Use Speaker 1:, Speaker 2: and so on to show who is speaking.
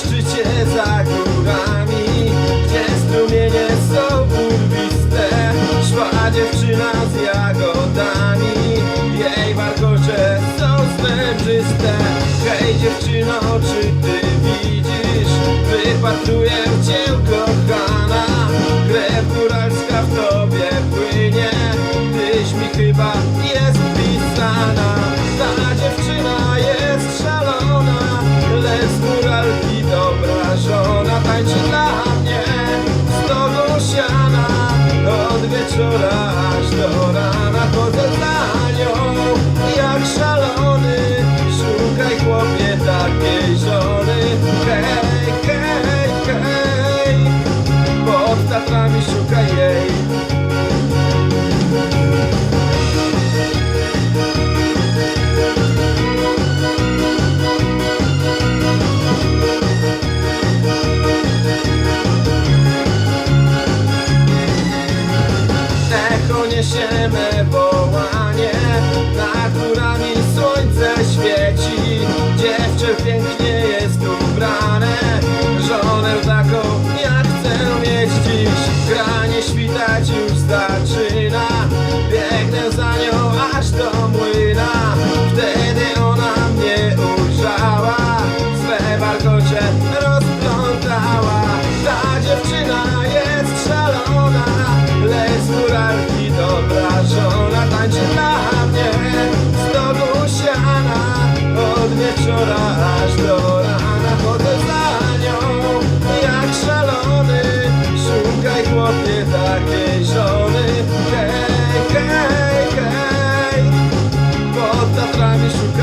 Speaker 1: szczycie za górami Gdzie strumienie są burwiste Szła dziewczyna z jagodami Jej warkocze są srebrzyste. Hej dziewczyno, czy ty widzisz? Wypatruję cię kochany mojej żony Hej, hej, hej Pod tatrami szuka jej. Echo niesiemy wołanie. Nad górami słońce świeci. verdade. otra vez